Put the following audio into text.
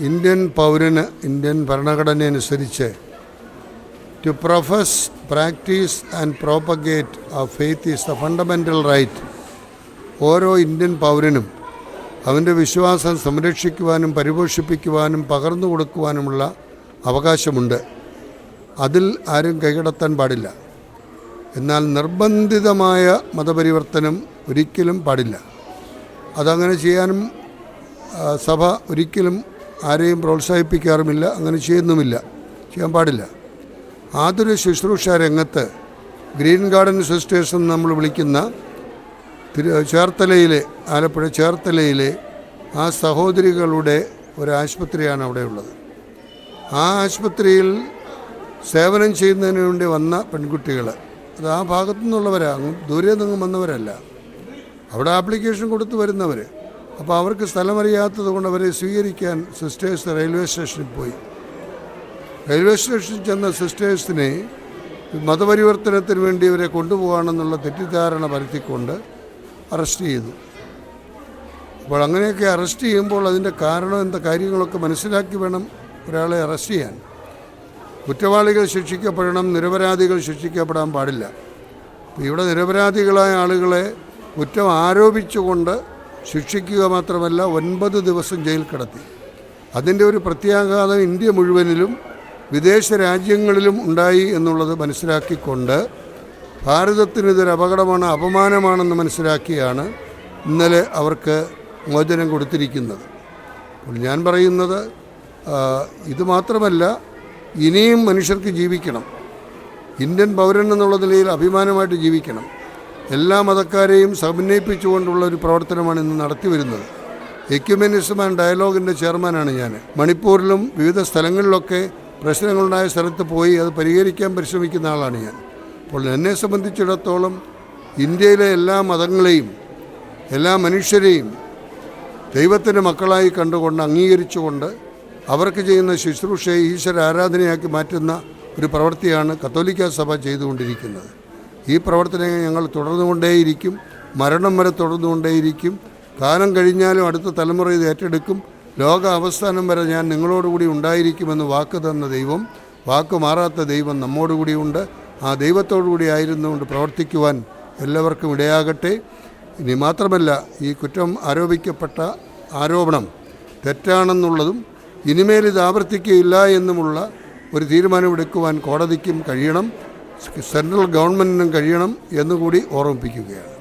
Indian പൗരന് Indian ഭരണഘടന അനുസരിച്ച് to profess practice and propagate ആ faith is the fundamental right ഓരോ ഇന്ത്യൻ പൗരനും അവന്റെ വിശ്വാസം സംരക്ഷിക്കുവാനും പരിപോഷിപ്പിക്കുവാനും പകർന്നു കൊടുക്കുവാനുമുള്ള അവകാശമുണ്ട്. അതിൽ ആരും കൈകടത്താൻ പാടില്ല. എന്നാൽ നിർബന്ധിതമായ മതപരിവർത്തനം ഒരിക്കലും പാടില്ല. അതങ്ങനെ ചെയ്യാനും സഭ ഒരിക്കലും ആരെയും പ്രോത്സാഹിപ്പിക്കാറുമില്ല അങ്ങനെ ചെയ്യുന്നുമില്ല. ചെയ്യാൻ പാടില്ല. ആതുര ശുശ്രൂഷ രംഗത്ത് ഗ്രീൻ ഗാർഡൻ സിസ്റ്റേഴ്സ് എന്ന് നമ്മൾ വിളിക്കുന്ന തിരു ചേർത്തലയിലെ ആലപ്പുഴ ചേർത്തലയിലെ ആ സഹോദരികളുടെ ഒരു ആശുപത്രിയാണ് അവിടെ ഉള്ളത്. ആ ആശുപത്രിയിൽ സേവനം ചെയ്യുന്നതിന് വേണ്ടി വന്ന പെൺകുട്ടികൾ അത് ആ ഭാഗത്തു നിന്നുള്ളവരാ ദൂരെ നിന്നും വന്നവരല്ല. അവിടെ ആപ്ലിക്കേഷൻ കൊടുത്ത് വരുന്നവർ അപ്പോൾ അവർക്ക് സ്ഥലമറിയാത്തത് കൊണ്ട് അവരെ സ്വീകരിക്കാൻ സിസ്റ്റേഴ്സ് റെയിൽവേ സ്റ്റേഷനിൽ പോയി. റെയിൽവേ സ്റ്റേഷനിൽ ചെന്ന സിസ്റ്റേഴ്സിനെ മതപരിവർത്തനത്തിന് വേണ്ടി ഇവരെ കൊണ്ടുപോകാണെന്നുള്ള തെറ്റിദ്ധാരണ പരത്തിക്കൊണ്ട് അറസ്റ്റ് ചെയ്തു. അപ്പോൾ അങ്ങനെയൊക്കെ അറസ്റ്റ് ചെയ്യുമ്പോൾ അതിന്റെ കാരണം എന്താ കാര്യങ്ങളൊക്കെ മനസ്സിലാക്കി വേണം ഒരാളെ അറസ്റ്റ് ചെയ്യാൻ. കുറ്റവാളികൾ ശിക്ഷിക്കപ്പെടണം നിരപരാധികൾ ശിക്ഷിക്കപ്പെടാൻ പാടില്ല. ഇവിടെ നിരപരാധികളായ ആളുകളെ കുറ്റം ആരോപിച്ചുകൊണ്ട് ശിക്ഷിക്കുക മാത്രമല്ല ഒൻപത് ദിവസം ജയിൽ കിടത്തി. അതിന്റെ ഒരു പ്രത്യാഘാതം ഇന്ത്യ മുഴുവനിലും വിദേശ രാജ്യങ്ങളിലും ഉണ്ടായി എന്നുള്ളത് മനസ്സിലാക്കിക്കൊണ്ട് ഭാരതത്തിന് ഇതൊരു അപകടമാണ് അപമാനമാണെന്ന് മനസ്സിലാക്കിയാണ് ഇന്നലെ അവർക്ക് മോചനം കൊടുത്തിരിക്കുന്നത്. അപ്പോൾ ഞാൻ പറയുന്നത് ഇത് മാത്രമല്ല ഇനിയും മനുഷ്യർക്ക് ജീവിക്കണം. ഇന്ത്യൻ പൗരൻ എന്നുള്ള നിലയിൽ അഭിമാനമായിട്ട് ജീവിക്കണം. എല്ലാ മതക്കാരെയും സമന്വയിപ്പിച്ചുകൊണ്ടുള്ള ഒരു പ്രവർത്തനമാണ് ഇന്ന് നടത്തി വരുന്നത്. എക്യുമെനിസം ആൻഡ് ഡയലോഗിന്റെ ചെയർമാനാണ് ഞാൻ. മണിപ്പൂരിലും വിവിധ സ്ഥലങ്ങളിലൊക്കെ പ്രശ്നങ്ങളുണ്ടായ സ്ഥലത്ത് പോയി അത് പരിഹരിക്കാൻ പരിശ്രമിക്കുന്ന ആളാണ് ഞാൻ. അപ്പോൾ എന്നെ സംബന്ധിച്ചിടത്തോളം ഇന്ത്യയിലെ എല്ലാ മതങ്ങളെയും എല്ലാ മനുഷ്യരെയും ദൈവത്തിന്റെ മക്കളായി കണ്ടുകൊണ്ട് അംഗീകരിച്ചുകൊണ്ട് അവർക്ക് ചെയ്യുന്ന ശുശ്രൂഷയെ ഈശ്വര ആരാധനയാക്കി മാറ്റുന്ന ഒരു പ്രവൃത്തിയാണ് കത്തോലിക്ക സഭ ചെയ്തുകൊണ്ടിരിക്കുന്നത്. ഈ പ്രവർത്തനങ്ങൾ ഞങ്ങൾ തുടർന്നുകൊണ്ടേയിരിക്കും? മരണം വരെ തുടർന്നുകൊണ്ടേയിരിക്കും. കാലം കഴിഞ്ഞാലും അടുത്ത തലമുറ ഇത് ഏറ്റെടുക്കും. ലോക അവസാനം വരെ ഞാൻ നിങ്ങളോടുകൂടി ഉണ്ടായിരിക്കുമെന്ന് വാക്ക് തന്ന ദൈവം വാക്ക് മാറാത്ത ദൈവം നമ്മോടുകൂടിയുണ്ട് ആ ദൈവത്തോടുകൂടി ആയിരുന്നുകൊണ്ട് പ്രവർത്തിക്കുവാൻ എല്ലാവർക്കും ഇടയാകട്ടെ. ഇനി മാത്രമല്ല ഈ കുറ്റം ആരോപിക്കപ്പെട്ട ആരോപണം തെറ്റാണെന്നുള്ളതും ഇനിമേൽ ഇത് ആവർത്തിക്കുകയില്ല എന്നുമുള്ള ഒരു തീരുമാനമെടുക്കുവാൻ കോടതിക്കും കഴിയണം. സെൻട്രൽ ഗവൺമെന്റിനും കഴിയണം എന്നുകൂടി ഓർമ്മിപ്പിക്കുകയാണ്.